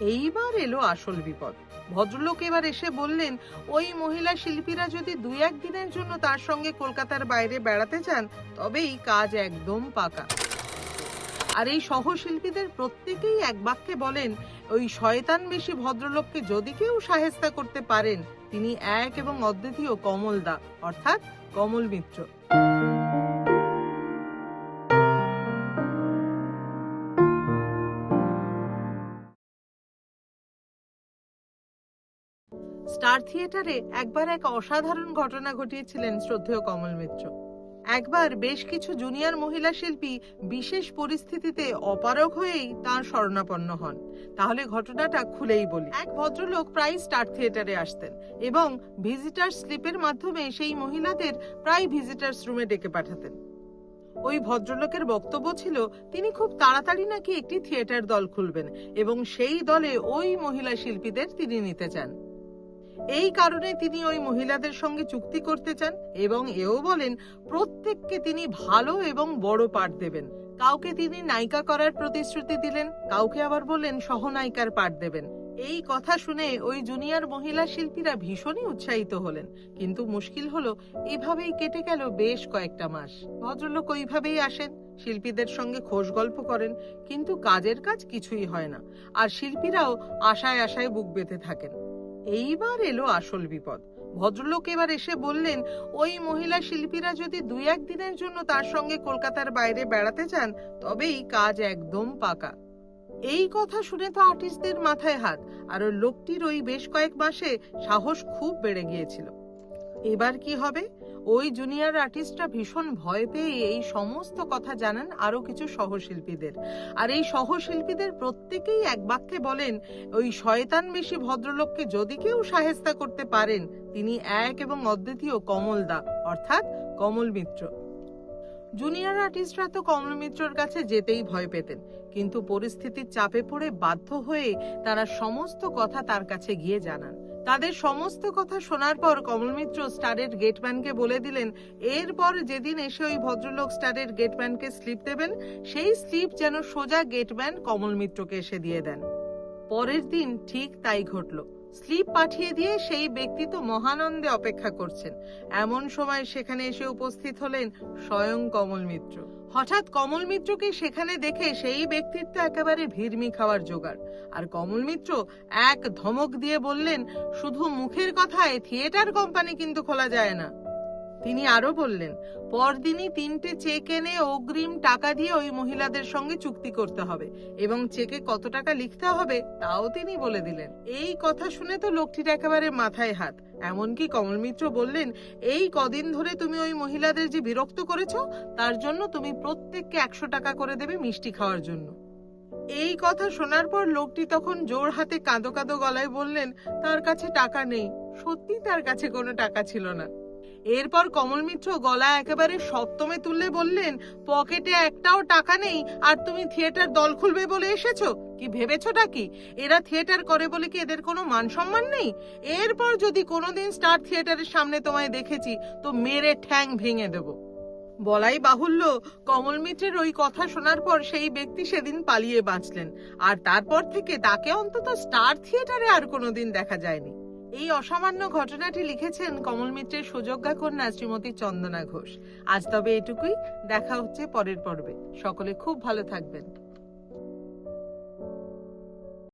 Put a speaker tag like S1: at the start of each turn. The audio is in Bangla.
S1: এইবার এলো আসল বিপদ। ভদ্রলোক এবার এসে বললেন, ওই মহিলা শিল্পীরা যদি দুই এক দিনের জন্য তার সঙ্গে কলকাতার বাইরে বেড়াতে চান তবেই কাজ একদম পাকা। আর এই সহশিল্পীদের প্রত্যেকেই এক বাক্যে বলেন, ওই শয়তান বেশি ভদ্রলোককে যদি কেউ সাহেস্তা করতে পারেন, তিনি এক এবং অদ্বিতীয় কমলদা, অর্থাৎ কমল মিত্র। স্টার থিয়েটারে একবার এক অসাধারণ ঘটনা ঘটিয়েছিলেন শ্রদ্ধেয় কমল মিত্র। একবার বেশ কিছু জুনিয়র মহিলা শিল্পী বিশেষ পরিস্থিতিতে অপারগ হয়েই তার শরণাপন্ন হন। তাহলে ঘটনাটা খুলেই বলি। এক ভদ্রলোক প্রায় স্টার থিয়েটারে আসতেন এবং ভিজিটার স্লিপের মাধ্যমে সেই মহিলাদের প্রায় ভিজিটার্স রুমে ডেকে পাঠাতেন। ওই ভদ্রলোকের বক্তব্য ছিল, তিনি খুব তাড়াতাড়ি নাকি একটি থিয়েটার দল খুলবেন? এবং সেই দলে ওই মহিলা শিল্পীদের তিনি নিতে চান। এই কারণে তিনি ওই মহিলাদের সঙ্গে চুক্তি করতে চান এবং এও বলেন, প্রত্যেককে তিনি ভালো এবং বড় পাঠ দেবেন। কাউকে তিনি নায়িকা করার প্রতিশ্রুতি দিলেন, কাউকে আবার বললেন সহনায়িকার পাঠ দেবেন। এই কথা শুনে ওই জুনিয়র মহিলা শিল্পীরা ভীষণই উৎসাহিত হলেন। কিন্তু মুশকিল হলো, এভাবেই কেটে গেল বেশ কয়েকটা মাস। ভদ্রলোক ওইভাবেই আসেন, শিল্পীদের সঙ্গে খোশ গল্প করেন, কিন্তু কাজের কাজ কিছুই হয় না। আর শিল্পীরাও আশায় আশায় বুক বেঁধে থাকেন। এইবার এলো আসল বিপদ। ভদ্রলোক এবার এসে বললেন, ওই মহিলা শিল্পীরা যদি দুই এক দিনের জন্য তার সঙ্গে কলকাতার বাইরে বেড়াতে চান তবেই কাজ একদম পাকা। এই কথা শুনে তো আর্টিস্টদের মাথায় হাত, আর লোকটির ওই বেশ কয়েক মাসে সাহস খুব বেড়ে গিয়েছিল। এবার কি হবে? ওই জুনিয়র আর্টিস্টরা ভীষণ ভয় পেয়ে এই সমস্ত কথা জানান আরও কিছু সহশিল্পীদের। আর এই সহশিল্পীদের প্রত্যেকেই এক বাক্যে বলেন, ওই শয়তান বেশি ভদ্রলোককে যদি কেউ সাহেস্তা করতে পারেন, তিনি এক এবং অদ্বিতীয় কমলদা অর্থাৎ কমল মিত্র। জুনিয়র আর্টিস্টরা তো কমল মিত্রর কাছে যেতেই ভয় পেতেন, কিন্তু পরিস্থিতির চাপে পড়ে বাধ্য হয়ে তারা সমস্ত কথা তার কাছে গিয়ে জানান। তাদের সমস্ত কথা শোনার পর কমল মিত্র স্টারের গেটম্যানকে বলে দিলেন, এরপর যেদিন এসে ওই ভদ্রলোক স্টারের গেটম্যানকে স্লিপ দেবেন, সেই স্লিপ যেন সোজা গেটম্যান কমল মিত্রকে এসে দিয়ে দেন। পরের দিন ঠিক তাই ঘটল। স্লিপ পাঠিয়ে দিয়ে সেই ব্যক্তি তো মহানন্দে অপেক্ষা করছেন। এমন সময় সেখানে এসে উপস্থিত হলেন স্বয়ং কমল মিত্র। হঠাৎ কমল মিত্রকে সেখানে দেখে সেই ব্যক্তির তো একেবারে ভিড়মি খাওয়ার জোগাড়। আর কমল মিত্র এক ধমক দিয়ে বললেন, শুধু মুখের কথায় থিয়েটার কোম্পানি কিন্তু খোলা যায় না। তিনি আরও বললেন, পরদিনই তিনটে চেক এনে অগ্রিম টাকা দিয়ে ওই মহিলাদের সঙ্গে চুক্তি করতে হবে এবং চেকে কত টাকা লিখতে হবে তাও তিনি বলে দিলেন। এই কথা শুনে তো লোকটির একেবারে মাথায় হাত। এমনকি কমল মিত্র বললেন, এই কদিন ধরে তুমি ওই মহিলাদের যে বিরক্ত করেছ, তার জন্য তুমি প্রত্যেককে একশো টাকা করে দেবে মিষ্টি খাওয়ার জন্য। এই কথা শোনার পর লোকটি তখন জোর হাতে কাঁদো কাঁদো গলায় বললেন, তার কাছে টাকা নেই। সত্যি তার কাছে কোনো টাকা ছিল না। এরপর কমল মিত্র গলা একেবারে সপ্তমে তুললে বললেন, পকেটে একটাও টাকা নেই, আর তুমি থিয়েটার দল খুলবে বলে এসেছ? কি ভেবেছোটা কি? এরা থিয়েটার করে বলে কি এদের কোনো মান সম্মান নেই? এরপর যদি কোনোদিন স্টার থিয়েটারের সামনে তোমায় দেখেছি, তো মেরে ঠ্যাং ভেঙে দেব। বলাই বাহুল্য, কমল মিত্রের ওই কথা শোনার পর সেই ব্যক্তি সেদিন পালিয়ে বাঁচলেন। আর তারপর থেকে তাকে অন্তত স্টার থিয়েটারে আর কোনোদিন দেখা যায়নি। এই অসামান্য ঘটনাটি লিখেছেন কমল মিত্রের সুযোগ্যা কন্যা শ্রীমতী চন্দনা ঘোষ। আজ তবে এটুকুই। দেখা হচ্ছে পরের পর্বে। সকলে খুব ভালো থাকবেন।